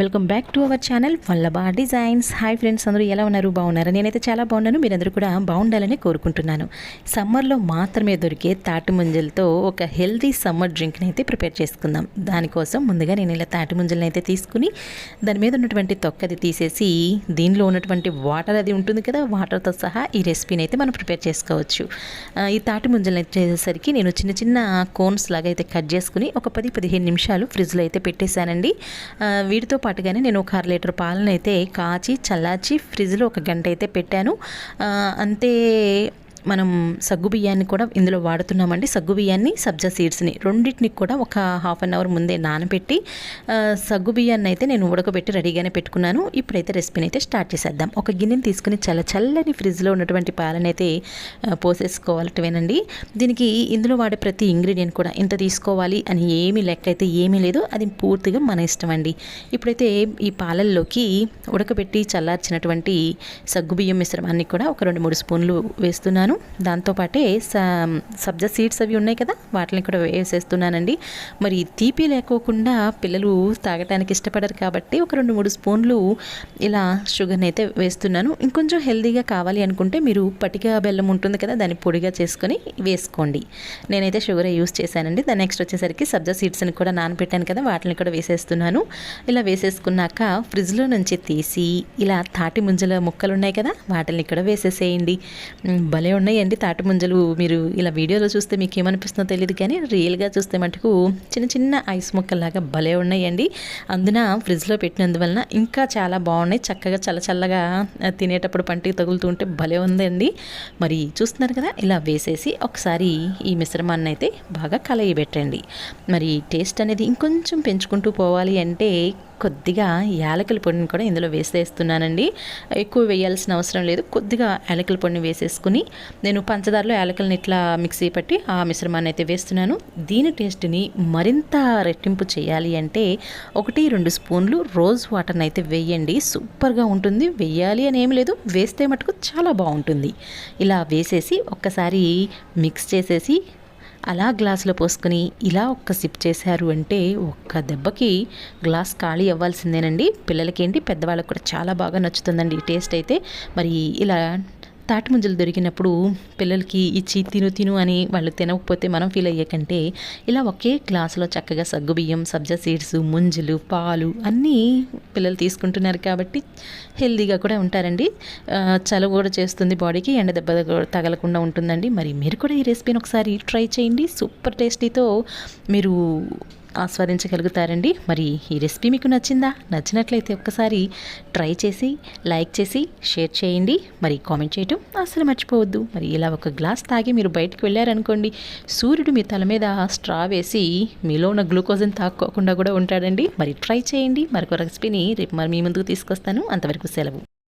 Welcome back to our channel Vallabha designs. Hi friends అందరూ ఎలా ఉన్నారు? బాగున్నారు? నేనైతే చాలా బాగున్నాను. మీరందరూ కూడా బాగుండాలని కోరుకుంటున్నాను. సమ్మర్లో మాత్రమే దొరికే తాటి ముంజలతో ఒక హెల్దీ సమ్మర్ డ్రింక్ని అయితే ప్రిపేర్ చేసుకుందాం. దానికోసం ముందుగా నేను ఇలా తాటి ముంజలను అయితే తీసుకుని దాని మీద ఉన్నటువంటి తొక్కది తీసేసి దీనిలో ఉన్నటువంటి వాటర్ అది ఉంటుంది కదా వాటర్తో సహా ఈ రెసిపీని అయితే మనం ప్రిపేర్ చేసుకోవచ్చు. ఈ తాటి ముంజలను చేసేసరికి నేను చిన్న చిన్న కోన్స్ లాగా అయితే కట్ చేసుకుని ఒక పది పదిహేను నిమిషాలు ఫ్రిడ్జ్లో అయితే పెట్టేశానండి. వీటితో పాటుగానే నేను ఒక అర లీటర్ పాలను అయితే కాచి చల్లార్చి ఫ్రిడ్జ్లో ఒక గంట అయితే పెట్టాను. అంతే మనం సగ్గు బియ్యాన్ని కూడా ఇందులో వాడుతున్నామండి. సగ్గు బియ్యాన్ని సబ్జా సీడ్స్ని రెండింటిని కూడా ఒక హాఫ్ అన్ అవర్ ముందే నానబెట్టి సగ్గు బియ్యాన్ని అయితే నేను ఉడకబెట్టి రెడీగానే పెట్టుకున్నాను. ఇప్పుడైతే రెసిపీని అయితే స్టార్ట్ చేసేద్దాం. ఒక గిన్నెని తీసుకుని చల్ల చల్లని ఫ్రిడ్జ్లో ఉన్నటువంటి పాలను అయితే పోసేసుకోవాలటవేనండి దీనికి ఇందులో వాడే ప్రతి ఇంగ్రీడియంట్ కూడా ఇంత తీసుకోవాలి అని ఏమీ లెక్క అయితే ఏమీ లేదు. అది పూర్తిగా మన ఇష్టం అండి ఇప్పుడైతే ఈ పాలల్లోకి ఉడకబెట్టి చల్లార్చినటువంటి సగ్గుబియ్యం మిశ్రమాన్ని కూడా ఒక రెండు మూడు స్పూన్లు వేస్తున్నాను. దాంతోపాటే స సబ్జా సీడ్స్ అవి ఉన్నాయి కదా వాటిని కూడా వేసేస్తున్నానండి. మరి తీపి లేకోకుండా పిల్లలు తాగటానికి ఇష్టపడరు కాబట్టి ఒక రెండు మూడు స్పూన్లు ఇలా షుగర్ని అయితే వేస్తున్నాను. ఇంకొంచెం హెల్దీగా కావాలి అనుకుంటే మీరు పటిక బెల్లం ఉంటుంది కదా దాన్ని పొడిగా చేసుకొని వేసుకోండి. నేనైతే షుగర్ యూస్ చేశానండి. దాని నెక్స్ట్ వచ్చేసరికి సబ్జా సీడ్స్ని కూడా నానబెట్టాను కదా వాటిని కూడా వేసేస్తున్నాను. ఇలా వేసేసుకున్నాక ఫ్రిడ్జ్లో నుంచి తీసి ఇలా తాటి ముంజల ముక్కలు ఉన్నాయి కదా వాటిని కూడా వేసేసేయండి. భలే ఉన్నాయండి. తాటి ముంజలు మీరు ఇలా వీడియోలో చూస్తే మీకు ఏమనిపిస్తుందో తెలియదు కానీ రియల్గా చూస్తే మటుకు చిన్న చిన్న ఐస్ ముక్కల్లాగా భలే ఉన్నాయండి. అందున ఫ్రిడ్జ్లో పెట్టినందువలన ఇంకా చాలా బాగున్నాయి. చక్కగా చల్ల చల్లగా తినేటప్పుడు పంటికి తగులుతూ ఉంటే భలే ఉందండి. మరి చూస్తున్నారు కదా ఇలా వేసేసి ఒకసారి ఈ మిశ్రమాన్ని అయితే బాగా కలయిబెట్టండి. మరి టేస్ట్ అనేది ఇంకొంచెం పెంచుకుంటూ పోవాలి అంటే కొద్దిగా యాలకుల పొడిని కూడా ఇందులో వేసేస్తున్నానండి. ఎక్కువ వేయాల్సిన అవసరం లేదు. కొద్దిగా యాలకుల పొడిని వేసేసుకుని నేను పంచదారలో యాలకులను ఇట్లా మిక్సీ పట్టి ఆ మిశ్రమాన్ని అయితే వేస్తున్నాను. దీని టేస్ట్ని మరింత రెట్టింపు చేయాలి అంటే ఒకటి రెండు స్పూన్లు రోజ్ వాటర్ని అయితే వేయండి. సూపర్గా ఉంటుంది. వేయాలి అని ఏం లేదు. వేస్తే మటుకు చాలా బాగుంటుంది. ఇలా వేసేసి ఒక్కసారి మిక్స్ చేసేసి అలా గ్లాసులో పోసుకొని ఇలా ఒక్క సిప్ చేశారు అంటే ఒక్క దెబ్బకి గ్లాస్ ఖాళీ అవ్వాల్సిందేనండి. పిల్లలకేంటి? పెద్దవాళ్ళకి కూడా చాలా బాగా నచ్చుతుందండి ఈ టేస్ట్ అయితే. మరి ఇలా తాటి ముంజలు దొరికినప్పుడు పిల్లలకి ఇచ్చి తిను తిను అని వాళ్ళు తినకపోతే మనం ఫీల్ అయ్యే కంటే ఇలా ఒకే గ్లాసులో చక్కగా సగ్గుబియ్యం సబ్జా సీడ్స్ ముంజలు పాలు అన్నీ పిల్లలు తీసుకుంటున్నారు కాబట్టి హెల్దీగా కూడా ఉంటారండి. చలవ చలువ కూడా చేస్తుంది బాడీకి ఎండ దెబ్బ కూడా తగలకుండా ఉంటుందండి. మరి మీరు కూడా ఈ రెసిపీని ఒకసారి ట్రై చేయండి. సూపర్ టేస్టీతో మీరు ఆస్వాదించగలుగుతారండి. మరి ఈ రెసిపీ మీకు నచ్చిందా? నచ్చినట్లయితే ఒక్కసారి ట్రై చేసి లైక్ చేసి షేర్ చేయండి. మరి కామెంట్ చేయటం అసలు మర్చిపోవద్దు. మరి ఇలా ఒక గ్లాస్ తాగి మీరు బయటకు వెళ్ళారనుకోండి సూర్యుడు మీ తల మీద స్ట్రా వేసి మీలో ఉన్న గ్లూకోజ్ని తాక్కోకుండా కూడా ఉంటాడండి. మరి ట్రై చేయండి. మరొక రెసిపీని రేపు మరి మీ ముందుకు తీసుకొస్తాను. అంతవరకు సెలవు.